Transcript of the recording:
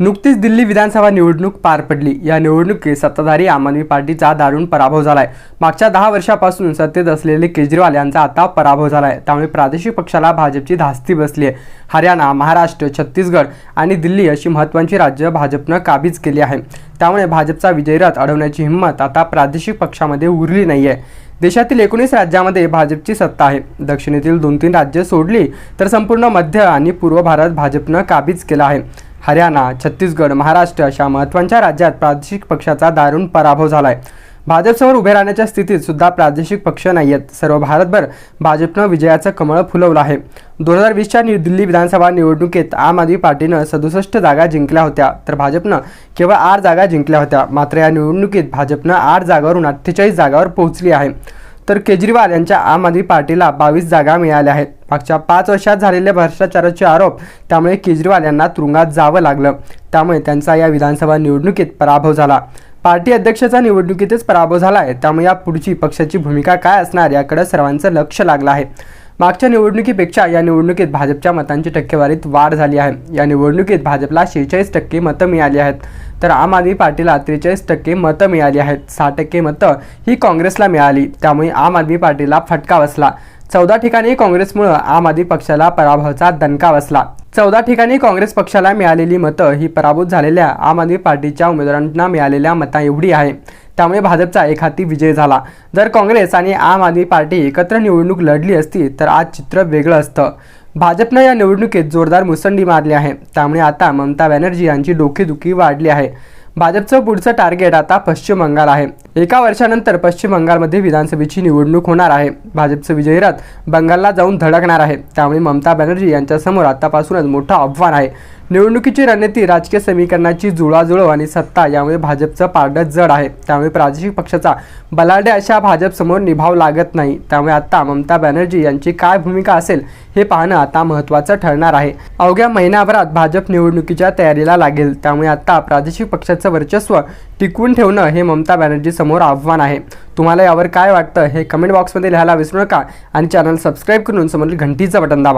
नुकतीच दिल्ली विधानसभा निवडणूक पार पडली. या निवडणुकीत सत्ताधारी आम आदमी पार्टीचा दारुण पराभव झालाय. मागच्या दहा वर्षापासून सत्तेत असलेले केजरीवाल यांचा आता पराभव झालाय. त्यामुळे प्रादेशिक पक्षाला भाजपची धास्ती बसली आहे. हरियाणा महाराष्ट्र छत्तीसगड आणि दिल्ली अशी महत्त्वाची राज्य भाजपनं काबीज केली आहे. त्यामुळे भाजपचा विजयरथ अडवण्याची हिंमत आता प्रादेशिक पक्षामध्ये उरली नाही आहे देशातील एकोणीस राज्यामध्ये भाजपची सत्ता आहे. दक्षिणेतील दोन तीन राज्य सोडली तर संपूर्ण मध्य आणि पूर्व भारत भाजपनं काबीज केला आहे. हरियाणा छत्तीसगड महाराष्ट्र अशा महत्त्वाच्या राज्यात प्रादेशिक पक्षाचा दारुण पराभव झाला आहे भाजपसमोर उभे राहण्याच्या स्थितीत सुद्धा प्रादेशिक पक्ष नाही आहेत सर्व भारतभर भाजपनं विजयाचं कमळ फुलवलं आहे. दोन हजार वीसच्या न्यू दिल्ली विधानसभा निवडणुकीत आम आदमी पार्टीनं सदुसष्ट जागा जिंकल्या होत्या तर भाजपनं केवळ आठ जागा जिंकल्या होत्या. मात्र या निवडणुकीत भाजपनं आठ जागावरून अठ्ठेचाळीस जागावर पोहोचली आहे. तर केजरीवाल यांच्या आम आदमी पार्टीला बावीस जागा मिळाल्या आहेत. मागच्या पाच वर्षात झालेले भ्रष्टाचाराचे आरोप त्यामुळे केजरीवाल यांना तुरुंगात जावं लागलं. त्यामुळे त्यांचा या विधानसभा निवडणुकीत पराभव झाला. पार्टी अध्यक्षाचा निवडणुकीतच पराभव झाला आहे. त्यामुळे या पुढची पक्षाची भूमिका काय असणार याकडे सर्वांचं लक्ष लागलं आहे. मागच्या निवडणुकीपेक्षा या निवडणुकीत भाजपच्या मतांची टक्केवारीत वाढ झाली आहे. या निवडणुकीत भाजपला शेहेचाळीस टक्के मतं मिळाली आहेत. तर आम आदमी पार्टीला त्रेचाळीस टक्के मतं मिळाली आहेत. सहा टक्के मतं ही काँग्रेसला मिळाली. त्यामुळे आम आदमी पार्टीला फटका बसला. चौदा ठिकाणी काँग्रेसमुळं आम आदमी पक्षाला पराभवाचा दणका बसला. चौदा ठिकाणी काँग्रेस पक्षाला मिळालेली मतं ही पराभूत झालेल्या आम आदमी पार्टीच्या उमेदवारांना मिळालेल्या मता एवढी आहे. त्यामुळे भाजपचा एकहाती विजय झाला. जर काँग्रेस आणि आम आदमी पार्टी एकत्र निवडणूक लढली असती तर आज चित्र वेगळं असतं. भाजपनं या निवडणुकीत जोरदार मुसंडी मारली आहे. त्यामुळे आता ममता बॅनर्जी यांची डोकेदुखी वाढली आहे. भाजपचं पुढचं टार्गेट आता पश्चिम बंगाल आहे. एका वर्षानंतर पश्चिम बंगालमध्ये विधानसभेची निवडणूक होणार आहे. भाजपचं विजयरथ बंगालला जाऊन धडकणार आहे. त्यामुळे ममता बॅनर्जी यांच्यासमोर आतापासूनच मोठं आव्हान आहे. निवडणुकीची रणनीती राजकीय समीकरणाची जुळाजुळव आणि सत्ता यामुळे भाजपचं पारडं जड आहे. त्यामुळे प्रादेशिक पक्षाचा बलाढ्य अशा भाजपसमोर निभाव लागत नाही. त्यामुळे आता ममता बॅनर्जी यांची काय भूमिका असेल हे पाहणं आता महत्त्वाचं ठरणार आहे. अवघ्या महिन्याभरात भाजप निवडणुकीच्या तयारीला लागेल. त्यामुळे आता प्रादेशिक पक्षाचं वर्चस्व टिकवून ठेवणं हे ममता बॅनर्जी समोर आव्हान आहे. तुम्हाला यावर काय वाटतं हे कमेंट बॉक्समध्ये लिहायला विसरू नका आणि चॅनल सबस्क्राईब करून समोरील घंटीचं बटन दाबा.